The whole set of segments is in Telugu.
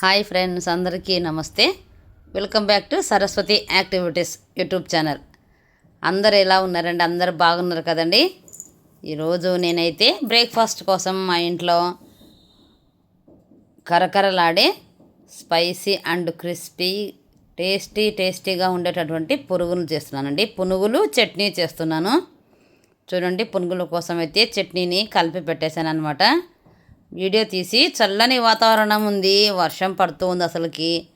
హాయ్ ఫ్రెండ్స్ అందరికీ నమస్తే. Welcome back to Saraswati activities YouTube channel అందరు ఎలా ఉన్నారండి? అందరు బాగున్నారు కదండి? ఈరోజు నేనైతే బ్రేక్ఫాస్ట్ కోసం మా ఇంట్లో కరకరలాడే స్పైసీ అండ్ క్రిస్పీ టేస్టీ టేస్టీగా ఉండేటటువంటి పురుగులు చేస్తున్నానండి. పునుగులు చట్నీ చేస్తున్నాను. చూడండి పునుగుల కోసం అయితే చట్నీని కలిపి పెట్టేశాను అనమాట వీడియో తీసి చల్లని వాతావరణం ఉంది వర్షం పడుతుంది అసలుకి.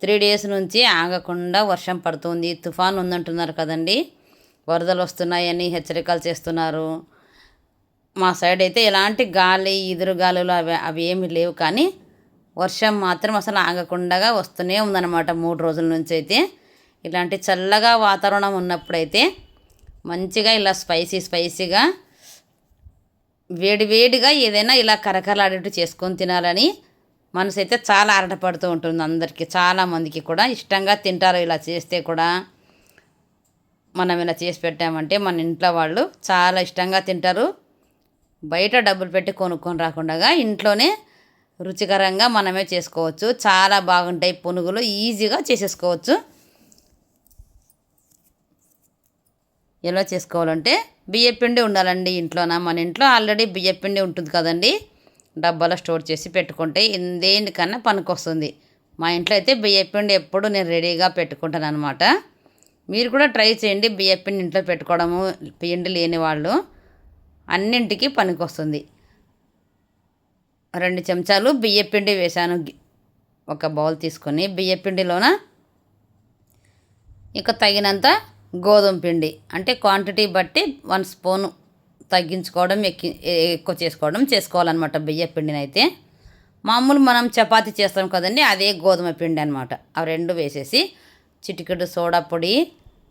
త్రీ డేస్ నుంచి ఆగకుండా వర్షం పడుతుంది తుఫాన్ ఉందంటున్నారు కదండి. వరదలు వస్తున్నాయని హెచ్చరికలు చేస్తున్నారు. మా సైడ్ అయితే ఎలాంటి గాలి ఎదురు గాలులు అవి అవి ఏమి లేవు కానీ వర్షం మాత్రం అసలు ఆగకుండా వస్తూనే ఉందన్నమాట మూడు రోజుల నుంచి అయితే. ఇలాంటి చల్లగా వాతావరణం ఉన్నప్పుడైతే మంచిగా ఇలా స్పైసీ స్పైసీగా వేడివేడిగా ఏదైనా ఇలా కరకరలాడేట్టు చేసుకొని తినాలని మనసు అయితే చాలా అరటపడుతూ ఉంటుంది అందరికీ చాలా మందికి కూడా. ఇష్టంగా తింటారు ఇలా చేస్తే కూడా మనం ఇలా చేసి పెట్టామంటే మన ఇంట్లో వాళ్ళు చాలా ఇష్టంగా తింటారు. బయట డబ్బులు పెట్టి కొనుక్కొని రాకుండా ఇంట్లోనే రుచికరంగా మనమే చేసుకోవచ్చు. చాలా బాగుంటాయి పునుగులు ఈజీగా చేసేసుకోవచ్చు. ఎలా చేసుకోవాలంటే బియ్యపిండి ఉండాలండి ఇంట్లోన? మన ఇంట్లో ఆల్రెడీ బియ్యపిండి ఉంటుంది కదండి. డబ్బాలో స్టోర్ చేసి పెట్టుకుంటే దేనికన్నా పనికొస్తుంది. మా ఇంట్లో అయితే బియ్యపిండి ఎప్పుడు నేను రెడీగా పెట్టుకుంటాను అనమాట మీరు కూడా ట్రై చేయండి బియ్యపిండి ఇంట్లో పెట్టుకోవడము పిండి లేని వాళ్ళు అన్నింటికి పనికొస్తుంది. రెండు చెంచాలు బియ్యపిండి వేశాను. ఒక బౌల్ తీసుకొని బియ్యపిండిలోన ఇక తగినంత గోధుమ పిండి. అంటే క్వాంటిటీ బట్టి వన్ స్పూన్ తగ్గించుకోవడం ఎక్కి ఎక్కువ చేసుకోవడం చేసుకోవాలన్నమాట బియ్య పిండిని అయితే మామూలు మనం చపాతి చేస్తాం కదండి అదే గోధుమ పిండి అనమాట ఆ రెండు వేసేసి చిటికెడు సోడా పొడి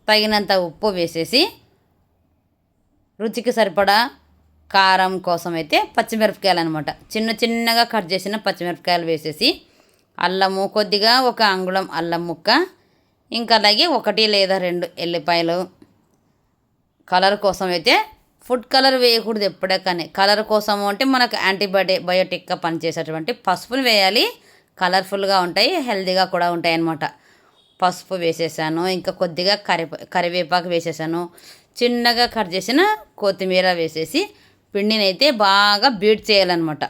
తగినంత ఉప్పు వేసేసి రుచికి సరిపడా కారం కోసం అయితే పచ్చిమిరపకాయలు అనమాట చిన్న చిన్నగా కట్ చేసిన పచ్చిమిరపకాయలు వేసేసి అల్లము కొద్దిగా ఒక అంగుళం అల్లం ముక్క ఇంకా అలాగే ఒకటి లేదా రెండు ఎల్లిపాయలు. కలర్ కోసం అయితే ఫుడ్ కలర్ వేయకూడదు ఎప్పుడే కానీ కలర్ కోసం అంటే మనకు యాంటీబయోటిక్ బయోటిక్గా పనిచేసేటువంటి పసుపుని వేయాలి. కలర్ఫుల్గా ఉంటాయి హెల్తీగా కూడా ఉంటాయి అన్నమాట. పసుపు వేసేసాను ఇంకా కొద్దిగా కరి కరివేపాకు వేసేసాను. చిన్నగా కట్ చేసిన కొత్తిమీర వేసేసి పిండిని అయితే బాగా బీట్ చేయాలన్నమాట.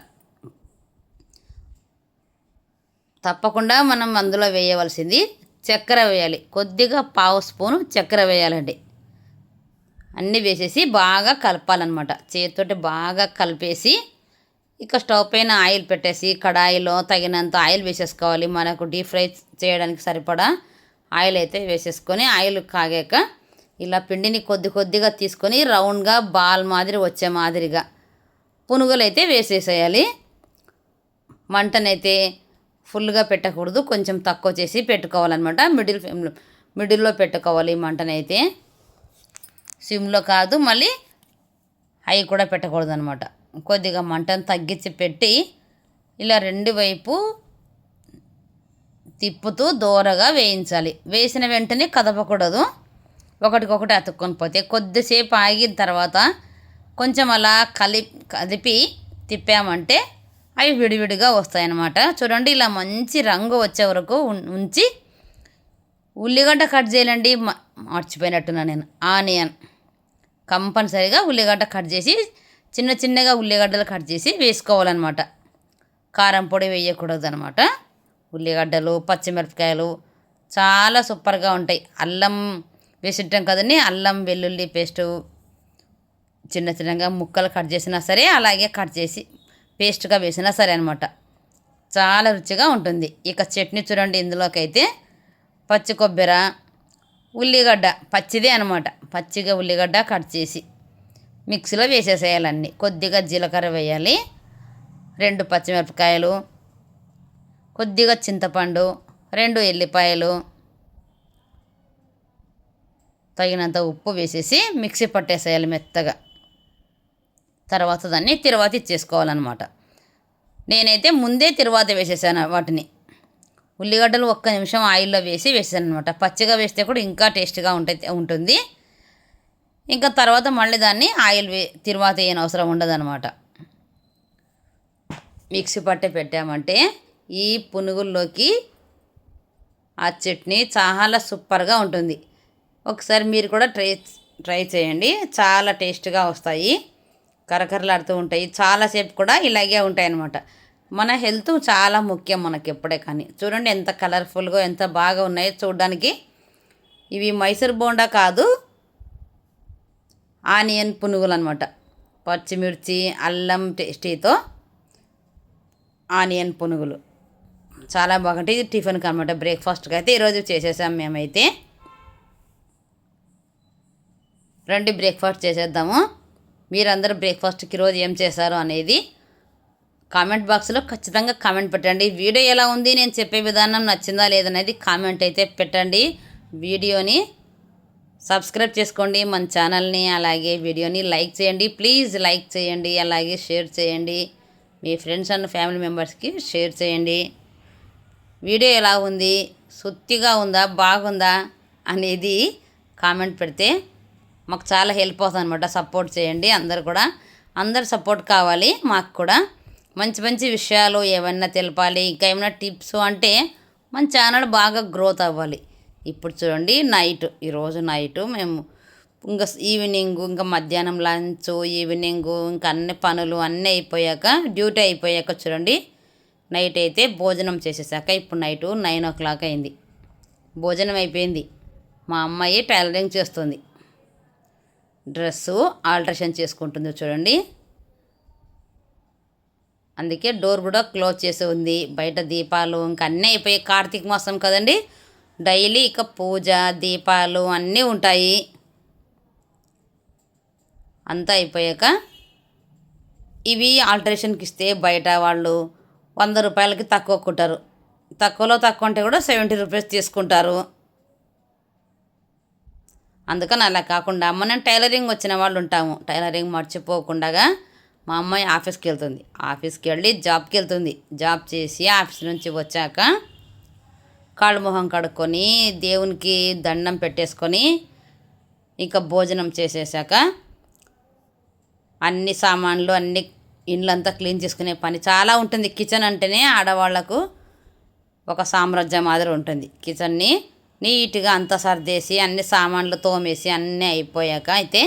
తప్పకుండా మనం అందులో వేయవలసింది చక్కెర వేయాలి. కొద్దిగా పావు స్పూను చక్కెర వేయాలండి. అన్నీ వేసేసి బాగా కలపాలన్నమాట. చేతితోటి బాగా కలిపేసి ఇక స్టవ్ పైన ఆయిల్ పెట్టేసి కడాయిలో తగినంత ఆయిల్ వేసేసుకోవాలి. మనకు డీప్ ఫ్రై చేయడానికి సరిపడా ఆయిల్ అయితే వేసేసుకొని ఆయిల్ కాగాక ఇలా పిండిని కొద్ది కొద్దిగా తీసుకొని రౌండ్గా బాల్ మాదిరి వచ్చే మాదిరిగా పునుగులు అయితే వేసేసేయాలి. మంటనైతే ఫుల్గా పెట్టకూడదు. కొంచెం తక్కువ చేసి పెట్టుకోవాలన్నమాట. మిడిల్ ఫ్లేమ్లో మిడిల్లో పెట్టుకోవాలి మంటనైతే. సిమ్లో కాదు మళ్ళీ అవి కూడా పెట్టకూడదు అనమాట కొద్దిగా మంటను తగ్గించి పెట్టి ఇలా రెండు వైపు తిప్పుతూ దూరగా వేయించాలి. వేసిన వెంటనే కదపకూడదు. ఒకటికొకటి అతుక్కొని పోతే కొద్దిసేపు ఆగిన తర్వాత కొంచెం అలా కలి కదిపి తిప్పామంటే అవి విడివిడిగా వస్తాయన్నమాట. చూడండి ఇలా మంచి రంగు వచ్చే వరకు ఉంచి ఉల్లిగడ్డ కట్ చేయాలండి. మ- మర్చిపోయినట్టున్నా నేను. ఆనియన్. కంపల్సరీగా ఉల్లిగడ్డ కట్ చేసి చిన్న చిన్నగా ఉల్లిగడ్డలు కట్ చేసి వేసుకోవాలన్నమాట. కారం పొడి వేయకూడదు అనమాట ఉల్లిగడ్డలు పచ్చిమిరపకాయలు చాలా సూపర్గా ఉంటాయి. అల్లం వేసిట్టాం కదండి. అల్లం వెల్లుల్లి పేస్టు చిన్న చిన్నగా ముక్కలు కట్ చేసినా సరే అలాగే కట్ చేసి పేస్ట్గా వేసినా సరే అనమాట చాలా రుచిగా ఉంటుంది. ఇక చట్నీ చూడండి ఇందులోకైతే పచ్చి కొబ్బరి ఉల్లిగడ్డ పచ్చిదే అనమాట పచ్చిగా ఉల్లిగడ్డ కట్ చేసి మిక్సీలో వేసేసేయాలన్నీ కొద్దిగా జీలకర్ర వేయాలి. రెండు పచ్చిమిరపకాయలు కొద్దిగా చింతపండు రెండు ఎల్లిపాయలు తగినంత ఉప్పు వేసేసి మిక్సీ పట్టేసేయాలి మెత్తగా. తర్వాత దాన్ని తిరువాత ఇచ్చేసుకోవాలన్నమాట. నేనైతే ముందే తిరువాత వేసేసాను వాటిని. ఉల్లిగడ్డలు ఒక్క నిమిషం ఆయిల్లో వేసి వేసాను అనమాట పచ్చిగా వేస్తే కూడా ఇంకా టేస్ట్గా ఉంటుంది ఉంటుంది. ఇంకా తర్వాత మళ్ళీ దాన్ని ఆయిల్ వే తిరువాత వేయని అవసరం ఉండదన్నమాట. మిక్సీ పట్టే పెట్టామంటే ఈ పునుగుల్లోకి ఆ చట్నీ చాలా సూపర్గా ఉంటుంది. ఒకసారి మీరు కూడా ట్రై ట్రై చేయండి. చాలా టేస్ట్గా వస్తాయి. కరకరలాడుతూ ఉంటాయి. చాలాసేపు కూడా ఇలాగే ఉంటాయి అన్నమాట మన హెల్త్ చాలా ముఖ్యం మనకి ఎప్పుడే కానీ. చూడండి ఎంత కలర్ఫుల్గా ఎంత బాగా ఉన్నాయో చూడడానికి. ఇవి మైసూర్ బోండా కాదు ఆనియన్ పునుగులు అనమాట పచ్చిమిర్చి అల్లం టేస్టీతో ఆనియన్ పునుగులు. చాలా బాగుంటాయి. ఇది టిఫిన్కి అనమాట బ్రేక్ఫాస్ట్కి అయితే ఈరోజు చేసేసాం మేమైతే. రండి బ్రేక్ఫాస్ట్ చేసేద్దాము. మీరందరూ బ్రేక్ఫాస్ట్కి రోజు ఏం చేశారు అనేది కామెంట్ బాక్స్లో ఖచ్చితంగా కామెంట్ పెట్టండి. వీడియో ఎలా ఉంది? నేను చెప్పే విధానం నచ్చిందా లేదనేది కామెంట్ అయితే పెట్టండి. వీడియోని సబ్స్క్రైబ్ చేసుకోండి. మన ఛానల్ని అలాగే వీడియోని లైక్ చేయండి. ప్లీజ్ లైక్ చేయండి. అలాగే షేర్ చేయండి. మీ ఫ్రెండ్స్ అండ్ ఫ్యామిలీ మెంబర్స్కి షేర్ చేయండి. వీడియో ఎలా ఉంది? సుత్తిగా ఉందా? బాగుందా? అనేది కామెంట్ పెడితే మాకు చాలా హెల్ప్ అవుతుంది అనమాట సపోర్ట్ చేయండి అందరు కూడా. అందరు సపోర్ట్ కావాలి మాకు కూడా. మంచి మంచి విషయాలు ఏమన్నా తెలపాలి ఇంకా ఏమైనా టిప్స్ అంటే మన ఛానల్ బాగా గ్రోత్ అవ్వాలి. ఇప్పుడు చూడండి నైట్ ఈరోజు నైట్ మేము ఇంకా ఈవినింగ్ ఇంకా మధ్యాహ్నం లంచ్ ఈవినింగ్ ఇంకా అన్ని పనులు అన్నీ అయిపోయాక డ్యూటీ అయిపోయాక చూడండి నైట్ అయితే భోజనం చేసేసాక ఇప్పుడు నైట్ నైన్ ఓ క్లాక్ అయింది. భోజనం అయిపోయింది. మా అమ్మాయి టైలరింగ్ చేస్తుంది. డ్రెస్సు ఆల్ట్రేషన్ చేసుకుంటుంది చూడండి. అందుకే డోర్ కూడా క్లోజ్ చేసి ఉంది. బయట దీపాలు ఇంకా అన్నీ అయిపోయాయి. కార్తీక మాసం కదండి. డైలీ ఇక పూజ దీపాలు అన్నీ ఉంటాయి. అంతా అయిపోయాక ఇవి ఆల్టరేషన్కి ఇస్తే బయట వాళ్ళు వంద రూపాయలకి తక్కువ కుట్టారు తక్కువలో తక్కువ ఉంటే కూడా సెవెంటీ రూపీస్ తీసుకుంటారు. అందుకని అలా కాకుండా మనం టైలరింగ్ వచ్చిన వాళ్ళు ఉంటాము. టైలరింగ్ మర్చిపోకుండా మా అమ్మాయి ఆఫీస్కి వెళ్తుంది. ఆఫీస్కి వెళ్ళి జాబ్కి వెళ్తుంది. జాబ్ చేసి ఆఫీస్ నుంచి వచ్చాక కాళ్ళు మొహం కడుక్కొని దేవునికి దండం పెట్టేసుకొని ఇంకా భోజనం చేసేసాక అన్ని సామాన్లు అన్ని ఇండ్లంతా క్లీన్ చేసుకునే పని చాలా ఉంటుంది. కిచెన్ అంటేనే ఆడవాళ్ళకు ఒక సామ్రాజ్యం మాదిరి ఉంటుంది. కిచెన్ని నీట్గా అంతా సర్దేసి అన్ని సామాన్లు తోమేసి అన్నీ అయిపోయాక అయితే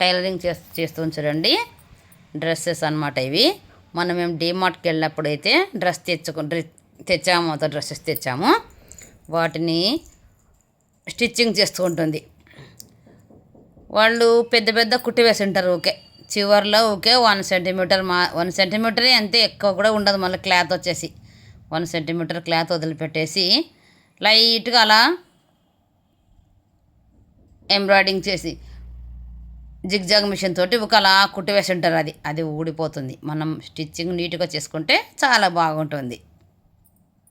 టైలరింగ్ చేస్తూ చేస్తూ చూడండి డ్రెస్సెస్ అనమాట ఇవి. మనం మేము డీమార్ట్కి వెళ్ళినప్పుడు అయితే డ్రెస్ తెచ్చుకు తెచ్చాము అంత డ్రెస్సెస్ తెచ్చాము. వాటిని స్టిచ్చింగ్ చేస్తూ ఉంటుంది. వాళ్ళు పెద్ద పెద్ద కుట్టి వేసి ఉంటారు ఓకే చివర్లో ఓకే వన్ సెంటీమీటర్ మా వన్ సెంటీమీటరే అంతే ఎక్కువ కూడా ఉండదు. మళ్ళీ క్లాత్ వచ్చేసి వన్ సెంటీమీటర్ క్లాత్ వదిలిపెట్టేసి లైట్గా అలా ఎంబ్రాయిడింగ్ చేసి జిగ్జాగ్ మిషన్ తోటి ఒక అలా కుట్టి వేసి ఉంటారు అది. అది ఊడిపోతుంది. మనం స్టిచ్చింగ్ నీట్గా చేసుకుంటే చాలా బాగుంటుంది.